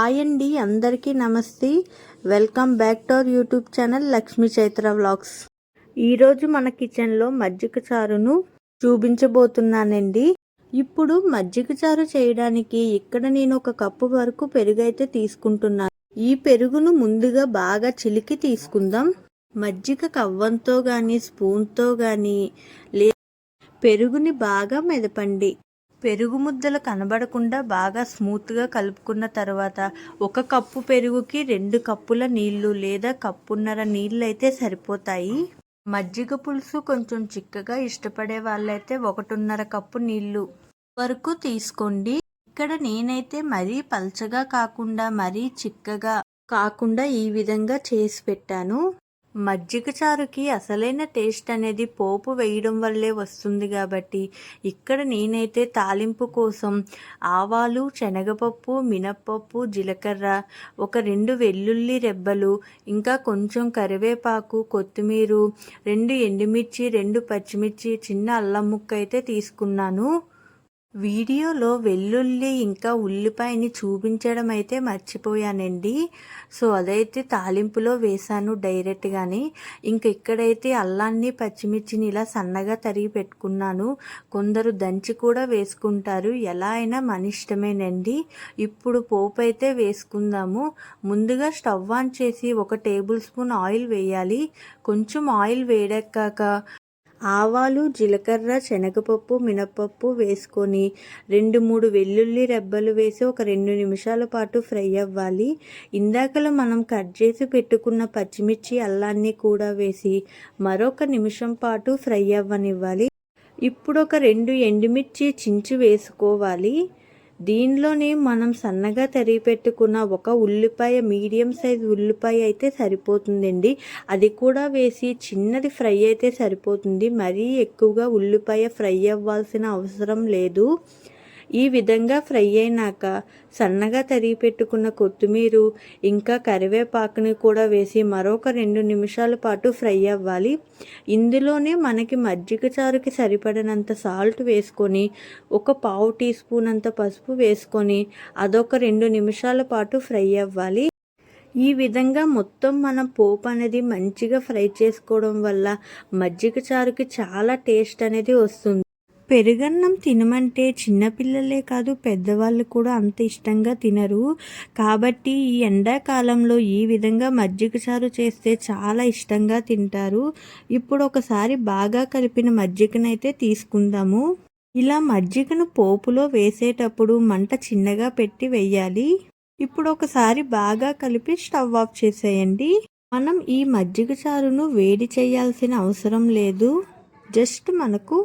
Hi అండి అందరికీ నమస్తే. Welcome back to our YouTube channel Lakshmi Chaitra vlogs. ఈరోజు మన కిచెన్లో మజ్జిగ చారును చూపించబోతున్నానండి. ఇప్పుడు మజ్జిగ చారు చేయడానికి ఇక్కడ నేను ఒక కప్పు వరకు పెరుగు అయితే తీసుకుంటున్నాను. ఈ పెరుగును ముందుగా బాగా చిలికి తీసుకుందాం. మజ్జిగ కవ్వంతో కానీ స్పూన్తో కానీ లే పెరుగుని బాగా మెదపండి. పెరుగు ముద్దలు కనబడకుండా బాగా స్మూత్గా కలుపుకున్న తర్వాత ఒక కప్పు పెరుగుకి రెండు కప్పుల నీళ్ళు లేదా కప్పున్నర నీళ్ళు అయితే సరిపోతాయి. మజ్జిగ పులుసు కొంచెం చిక్కగా ఇష్టపడే వాళ్ళైతే ఒకటిన్నర కప్పు నీళ్ళు వరకు తీసుకోండి. ఇక్కడ నేనైతే మరీ పల్చగా కాకుండా మరీ చిక్కగా కాకుండా ఈ విధంగా చేసి పెట్టాను. మజ్జిగ చారుకి అసలైన టేస్ట్ అనేది పోపు వేయడం వల్లే వస్తుంది కాబట్టి ఇక్కడ నేనైతే తాలింపు కోసం ఆవాలు శనగపప్పు మినప్పప్పు జీలకర్ర ఒక రెండు వెల్లుల్లి రెబ్బలు ఇంకా కొంచెం కరివేపాకు కొత్తిమీర రెండు ఎండుమిర్చి రెండు పచ్చిమిర్చి చిన్న అల్లం ముక్క అయితే తీసుకున్నాను. వీడియోలో వెల్లుల్లి ఇంకా ఉల్లిపాయని చూపించడం అయితే మర్చిపోయానండి. సో అదైతే తాలింపులో వేశాను డైరెక్ట్గాని. ఇంక ఇక్కడైతే అల్లాన్ని పచ్చిమిర్చిని ఇలా సన్నగా తరిగి పెట్టుకున్నాను. కొందరు దంచి కూడా వేసుకుంటారు. ఎలా అయినా మన ఇష్టమేనండి. ఇప్పుడు పోపు అయితే వేసుకుందాము. ముందుగా స్టవ్ ఆన్ చేసి ఒక టేబుల్ స్పూన్ ఆయిల్ వేయాలి. కొంచెం ఆయిల్ వేడెక్కాక ఆవాలు జీలకర్ర శనగపప్పు మినపప్పు వేసుకొని రెండు మూడు వెల్లుల్లి రెబ్బలు వేసి ఒక రెండు నిమిషాల పాటు ఫ్రై అవ్వాలి. ఇందాకలో మనం కట్ చేసి పెట్టుకున్న పచ్చిమిర్చి అల్లాన్ని కూడా వేసి మరొక నిమిషం పాటు ఫ్రై అవ్వనివ్వాలి. ఇప్పుడు ఒక రెండు ఎండుమిర్చి చించి వేసుకోవాలి. దీనిలోనే మనం సన్నగా తరిగి పెట్టుకున్న ఒక ఉల్లిపాయ మీడియం సైజ్ ఉల్లిపాయ అయితే సరిపోతుందండి. అది కూడా వేసి చిన్నది ఫ్రై అయితే సరిపోతుంది. మరీ ఎక్కువగా ఉల్లిపాయ ఫ్రై అవ్వాల్సిన అవసరం లేదు. ఈ విధంగా ఫ్రై అయినాక సన్నగా తరిగి పెట్టుకున్న కొత్తిమీర ఇంకా కరివేపాకుని కూడా వేసి మరొక రెండు నిమిషాల పాటు ఫ్రై అవ్వాలి. ఇందులోనే మనకి మజ్జిగ చారుకి సరిపడినంత సాల్ట్ వేసుకొని ఒక పావు టీ స్పూన్ అంత పసుపు వేసుకొని అదొక రెండు నిమిషాల పాటు ఫ్రై అవ్వాలి. ఈ విధంగా మొత్తం మనం పోపు అనేది మంచిగా ఫ్రై చేసుకోవడం వల్ల మజ్జిగ చారుకి చాలా టేస్ట్ అనేది వస్తుంది. పెరుగన్నం తినమంటే చిన్నపిల్లలే కాదు పెద్దవాళ్ళు కూడా అంత ఇష్టంగా తినరు. కాబట్టి ఈ ఎండాకాలంలో ఈ విధంగా మజ్జిగ చారు చేస్తే చాలా ఇష్టంగా తింటారు. ఇప్పుడు ఒకసారి బాగా కలిపిన మజ్జిగనైతే తీసుకుందాము. ఇలా మజ్జిగను పోపులో వేసేటప్పుడు మంట చిన్నగా పెట్టి వేయాలి. ఇప్పుడు ఒకసారి బాగా కలిపి స్టవ్ ఆఫ్ చేసేయండి. మనం ఈ మజ్జిగ చారును వేడి చేయాల్సిన అవసరం లేదు. జస్ట్ మనకు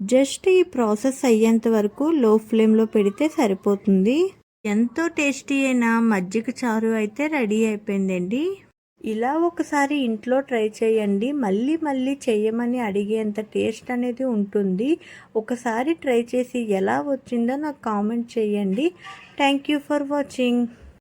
జస్ట్ ఈ ప్రాసెస్ అయ్యేంత వరకు లో ఫ్లేమ్లో పెడితే సరిపోతుంది. ఎంతో టేస్టీ అయిన మజ్జిగ చారు అయితే రెడీ అయిపోయిందండి. ఇలా ఒకసారి ఇంట్లో ట్రై చేయండి. మళ్ళీ మళ్ళీ చేయమని అడిగేంత టేస్ట్ అనేది ఉంటుంది. ఒకసారి ట్రై చేసి ఎలా వచ్చిందో నాకు కామెంట్ చేయండి. Thank you for watching.